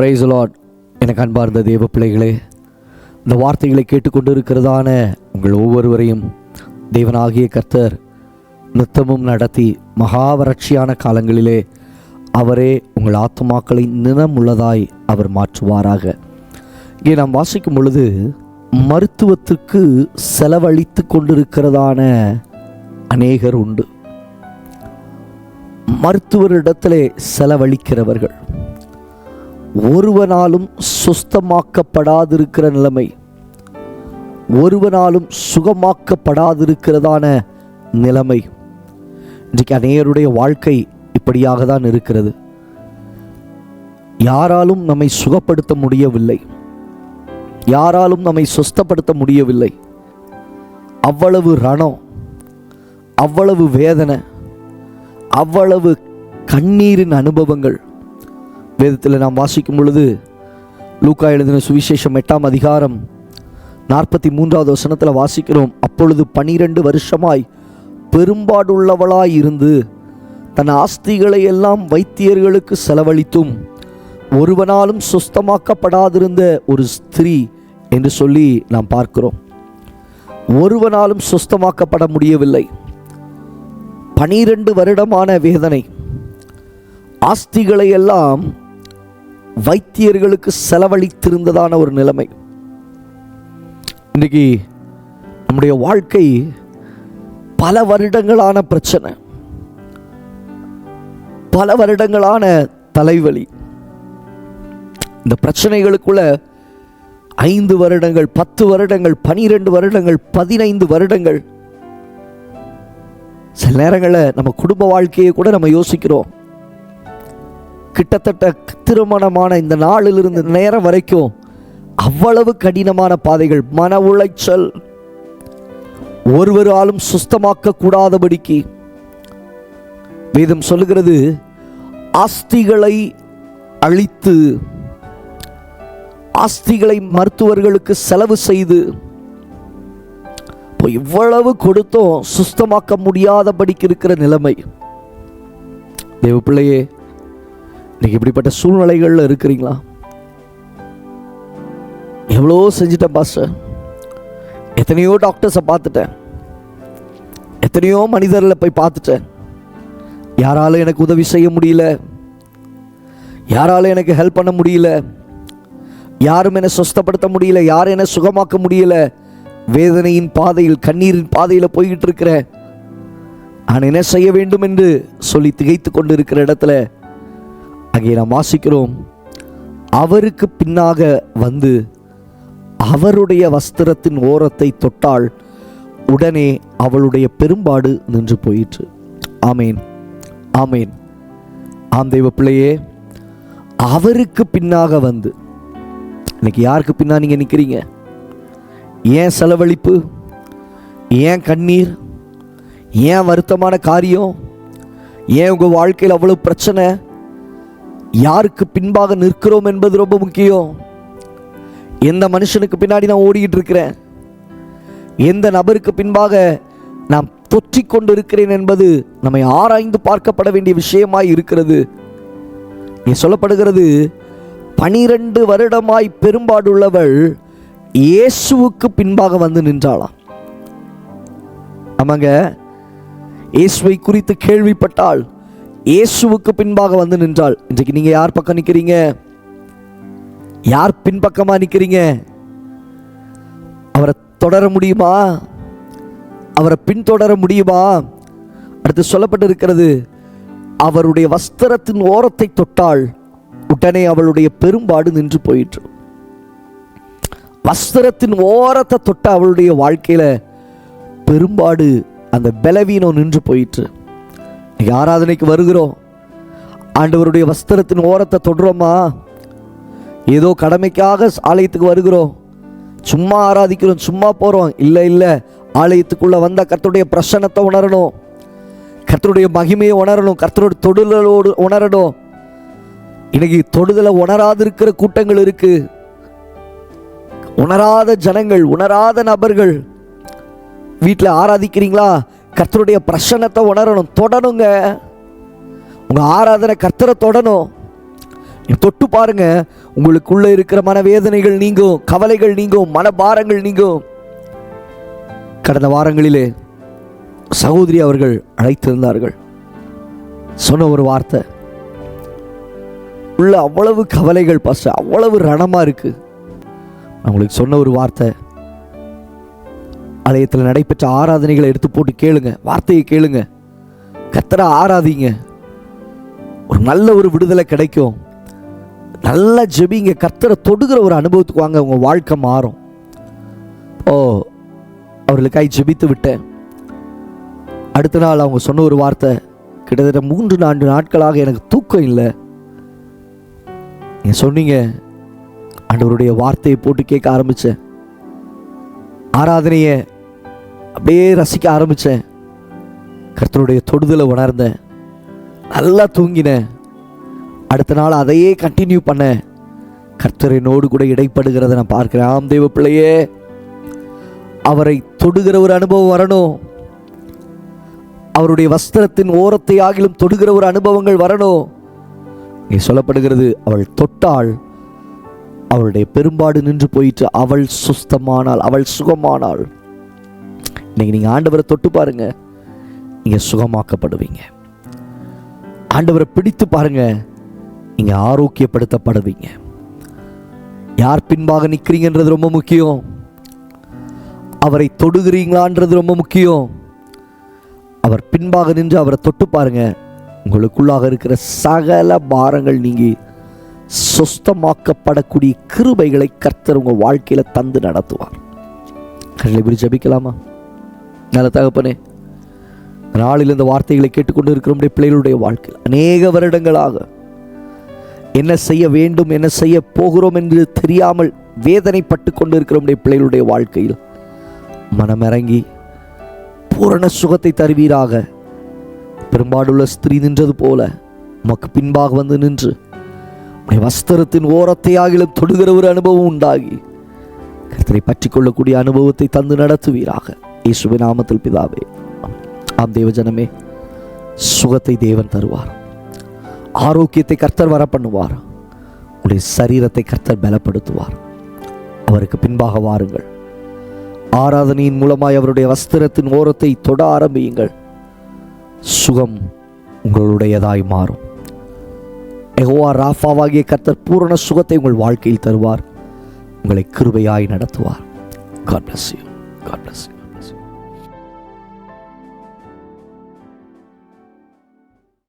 Price lot எனக்கு அன்பார்ந்த தேவ பிள்ளைகளே இந்த வார்த்தைகளை கேட்டுக்கொண்டு இருக்கிறதான உங்கள் ஒவ்வொருவரையும் தேவனாகிய கர்த்தர் நித்தமும் நடத்தி மகா வறட்சியான காலங்களிலே அவரே உங்கள் ஆத்துமாக்களின் நினம் உள்ளதாய் அவர் மாற்றுவாராக. இங்கே நாம் வாசிக்கும் பொழுது மருத்துவத்துக்கு செலவழித்து கொண்டிருக்கிறதான அநேகர் உண்டு. மருத்துவரிடத்திலே செலவழிக்கிறவர்கள். ஒருவனாலும் சுஸ்தமாக்கப்படாதிருக்கிற நிலைமை. ஒருவனாலும் சுகமாக்கப்படாதிருக்கிறதான நிலைமை. இன்றைக்கு அநேகருடைய வாழ்க்கை இப்படியாக தான் இருக்கிறது. யாராலும் நம்மை சுகப்படுத்த முடியவில்லை. யாராலும் நம்மை சுஸ்தப்படுத்த முடியவில்லை. அவ்வளவு ரணம் அவ்வளவு வேதனை அவ்வளவு கண்ணீரின் அனுபவங்கள் வேதத்தில் நாம் வாசிக்கும் பொழுது லூக்கா எழுதின சுவிசேஷம் எட்டாம் அதிகாரம் நாற்பத்தி மூன்றாவது வசனத்தில் வாசிக்கிறோம். அப்பொழுது பனிரெண்டு வருஷமாய் பெரும்பாடுள்ளவளாய் இருந்து தன் ஆஸ்திகளை எல்லாம் வைத்தியர்களுக்கு செலவழித்தும் ஒருவனாலும் சுஸ்தமாக்கப்படாதிருந்த ஒரு ஸ்திரீ என்று சொல்லி நாம் பார்க்கிறோம். ஒருவனாலும் சுஸ்தமாக்கப்பட முடியவில்லை. பனிரெண்டு வருடமான வேதனை. ஆஸ்திகளை எல்லாம் வைத்தியர்களுக்கு செலவழித்திருந்ததான ஒரு நிலைமை. இன்றைக்கு நம்முடைய வாழ்க்கை பல வருடங்களான பிரச்சனை. பல வருடங்களான தலைவலி. இந்த பிரச்சனைகளுக்குள்ள ஐந்து வருடங்கள் பத்து வருடங்கள் பனிரெண்டு வருடங்கள் பதினைந்து வருடங்கள். சில நேரங்களில் நம்ம குடும்ப வாழ்க்கையை கூட நம்ம யோசிக்கிறோம். கிட்டத்தட்ட திருமணமான இந்த நாளிலிருந்து நேரம் வரைக்கும் அவ்வளவு கடினமான பாதைகள் மன உளைச்சல் ஒருவராலும் சுஸ்தமாக்க கூடாதபடிக்கு வேதம் சொல்லுகிறது ஆஸ்திகளை அழித்து ஆஸ்திகளை மருத்துவர்களுக்கு செலவு செய்து இப்போ இவ்வளவு கொடுத்தும் சுஸ்தமாக்க முடியாதபடிக்கு இருக்கிற நிலைமை. தேவ பிள்ளையே இன்னைக்கு இப்படிப்பட்ட சூழ்நிலைகளில் இருக்கிறீங்களா? எவ்வளோ செஞ்சிட்டேன் பாஸ்டர். எத்தனையோ டாக்டர்ஸை பார்த்துட்டேன். எத்தனையோ மனிதர்களை போய் பார்த்துட்டேன். யாராலும் எனக்கு உதவி செய்ய முடியல. யாராலும் எனக்கு ஹெல்ப் பண்ண முடியல. யாரும் என்னை சுஸ்தப்படுத்த முடியல. யாரும் என்னை சுகமாக்க முடியல. வேதனையின் பாதையில் கண்ணீரின் பாதையில் போய்கிட்டு இருக்கிறேன். நான் என்ன செய்ய வேண்டும் என்று சொல்லி திகைத்து கொண்டு இருக்கிற இடத்துல அங்கே நாம் வாசிக்கிறோம். அவருக்கு பின்னாக வந்து அவருடைய வஸ்திரத்தின் ஓரத்தை தொட்டால் உடனே அவளுடைய பெரும்பாடு நின்று போயிற்று. ஆமேன். ஆமேன். ஆம் தெய்வ பிள்ளையே அவருக்கு பின்னாக வந்து இன்னைக்கு யாருக்கு பின்னா நீங்கள் நிற்கிறீங்க ஏன் செலவழிப்பு? ஏன் கண்ணீர்? ஏன் வருத்தமான காரியம்? ஏன் உங்கள் வாழ்க்கையில் அவ்வளோ பிரச்சனை? யாருக்கு பின்பாக நிற்கிறோம் என்பது ரொம்ப முக்கியம். எந்த மனுஷனுக்கு பின்னாடி நான் ஓடிக்கிட்டு இருக்கிறேன் எந்த நபருக்கு பின்பாக நான் தொற்றி கொண்டு இருக்கிறேன் என்பது நம்மை ஆராய்ந்து பார்க்கப்பட வேண்டிய விஷயமாய் இருக்கிறது. நீ சொல்லப்படுகிறது பனிரெண்டு வருடமாய் பெரும்பாடுள்ளவள் இயேசுவுக்கு பின்பாக வந்து நின்றாளாம். ஆமாங்க இயேசுவை குறித்து கேள்விப்பட்டால் இயேசுவுக்கு பின்பாக வந்து நின்றாள். இன்றைக்கு நீங்கள் யார் பக்கம் நிற்கிறீங்க யார் பின்பக்கமாக நிற்கிறீங்க அவரை தொடர முடியுமா? அவரை பின்தொடர முடியுமா? அடுத்து சொல்லப்பட்டிருக்கிறது அவருடைய வஸ்திரத்தின் ஓரத்தை தொட்டால் உடனே அவளுடைய பெரும்பாடு நின்று போயிற்று. வஸ்திரத்தின் ஓரத்தை தொட்ட அவளுடைய வாழ்க்கையில் பெரும்பாடு அந்த பலவீனம் நின்று போயிற்று. ஆராதனைக்கு வருகிறோம். ஆண்டவருடைய வஸ்திரத்தின் ஓரத்தை தொடுறோமா? ஏதோ கடமைக்காக ஆலயத்துக்கு வருகிறோம். சும்மா ஆராதிக்கிறோம் சும்மா போகிறோம் இல்லை இல்லை. ஆலயத்துக்குள்ளே வந்த கர்த்தருடைய பிரசன்னத்தை உணரணும். கர்த்தருடைய மகிமையை உணரணும். கர்த்தருடைய தொடுதலோடு உணரணும். இன்னைக்கு தொடுதலை உணராது இருக்கிற கூட்டங்கள் இருக்கு. உணராத ஜனங்கள் உணராத நபர்கள். வீட்டில் ஆராதிக்கிறீங்களா? கர்த்தருடைய பிரசன்னத்தை உணரணும். தொடணுங்க. உங்கள் ஆராதனை கர்த்தரை தொடணும். தொட்டு பாருங்க. உங்களுக்குள்ளே இருக்கிற மனவேதனைகள் நீங்கும். கவலைகள் நீங்கும். மனபாரங்கள் நீங்கும். கடந்த வாரங்களிலே சகோதரி அவர்கள் அழைத்திருந்தார்கள். சொன்ன ஒரு வார்த்தை. உள்ள அவ்வளவு கவலைகள் பச அவ்வளவு ரணமாக இருக்குது நான் உங்களுக்கு சொன்ன ஒரு வார்த்தை. ஆலயத்தில் நடைபெற்ற ஆராதனைகளை எடுத்து போட்டு கேளுங்க வார்த்தையை கேளுங்க. கத்தரை ஆராதிங்க. ஒரு நல்ல ஒரு விடுதலை கிடைக்கும். நல்லா ஜெபிங்க கத்தரை தொடுகிற ஒரு அனுபவத்துக்கு வாங்க உங்கள் வாழ்க்கை மாறும். ஓ அவர்களுக்காய் ஜெபித்து விட்டேன். அடுத்த நாள் அவங்க சொன்ன ஒரு வார்த்தை கிட்டத்தட்ட மூன்று நான்கு நாட்களாக எனக்கு தூக்கம் இல்லை. நீங்கள் சொன்னீங்க ஆண்டவருடைய வார்த்தையை போட்டு கேட்க ஆரம்பித்தேன் ஆராதனையை அப்படியே ரசிக்க ஆரம்பித்தேன் கர்த்தருடைய தொடுதலை உணர்ந்தேன். நல்லா தூங்கினேன். அடுத்த நாள் அதையே கண்டினியூ பண்ணேன். கர்த்தரினோடு கூட இடைப்படுகிறத நான் பார்க்கிறேன். ஆம் தேவ பிள்ளையே அவரை தொடுகிற ஒரு அனுபவம் வரணும். அவருடைய வஸ்திரத்தின் ஓரத்தை ஆகிலும் தொடுகிற ஒரு அனுபவங்கள் வரணும். இங்கே சொல்லப்படுகிறது அவள் தொட்டாள். அவளுடைய பெரும்பாடு நின்று போயிட்டு அவள் சுஸ்தமானாள். அவள் சுகமானாள். இன்னைக்கு நீங்கள் ஆண்டவரை தொட்டு பாருங்க. நீங்க சுகமாக்கப்படுவீங்க. ஆண்டவரை பிடித்து பாருங்க. நீங்க ஆரோக்கியப்படுத்தப்படுவீங்க. யார் பின்பாக நிற்கிறீங்கன்றது ரொம்ப முக்கியம். அவரை தொடுகிறீங்களான்றது ரொம்ப முக்கியம். அவர் பின்பாக நின்று அவரை தொட்டு பாருங்க. உங்களுக்குள்ளாக இருக்கிற சகல பாரங்கள் நீங்கி சொஸ்தமாக்கப்படக்கூடிய கிருபைகளை கர்த்தர் உங்க வாழ்க்கையில தந்து நடத்துவார். கடலை இப்படி ஜபிக்கலாமா? நல்ல தகப்பனே நாளில் இந்த வார்த்தைகளை கேட்டுக்கொண்டு இருக்கிற பிள்ளைகளுடைய வாழ்க்கையில். அநேக வருடங்களாக என்ன செய்ய வேண்டும் என்ன செய்ய போகிறோம் என்று தெரியாமல் வேதனைப்பட்டு கொண்டு இருக்கிற பிள்ளைகளுடைய வாழ்க்கையில். மனமிறங்கி பூரண சுகத்தை தருவீராக. பெரும்பாடுள்ள ஸ்திரீ நின்றது போல உமக்கு பின்பாக வந்து நின்று உம்முடைய வஸ்திரத்தின் ஓரத்தை ஆகிலும் தொடுகிற ஒரு அனுபவம் உண்டாகி கர்த்தரை பற்றி கொள்ளக்கூடிய அனுபவத்தை தந்து நடத்துவீராக. இயேசுவின் நாமத்தில் பிதாவே ஆம் தேவஜனமே சுகத்தை தேவன் தருவார். ஆரோக்கியத்தை கர்த்தர் வர பண்ணுவார் உடைய சரீரத்தை கர்த்தர் பலப்படுத்துவார். அவருக்கு பின்பாக வாருங்கள். ஆராதனையின் மூலமாய் அவருடைய வஸ்திரத்தின் ஓரத்தை தொட ஆரம்பியுங்கள். சுகம் உங்களுடையதாய் மாறும். எகோவா ராஃபாவாகிய கர்த்தர் பூரண சுகத்தை உங்கள் வாழ்க்கையில் தருவார். உங்களை கிருபையாய் நடத்துவார். God bless you God bless you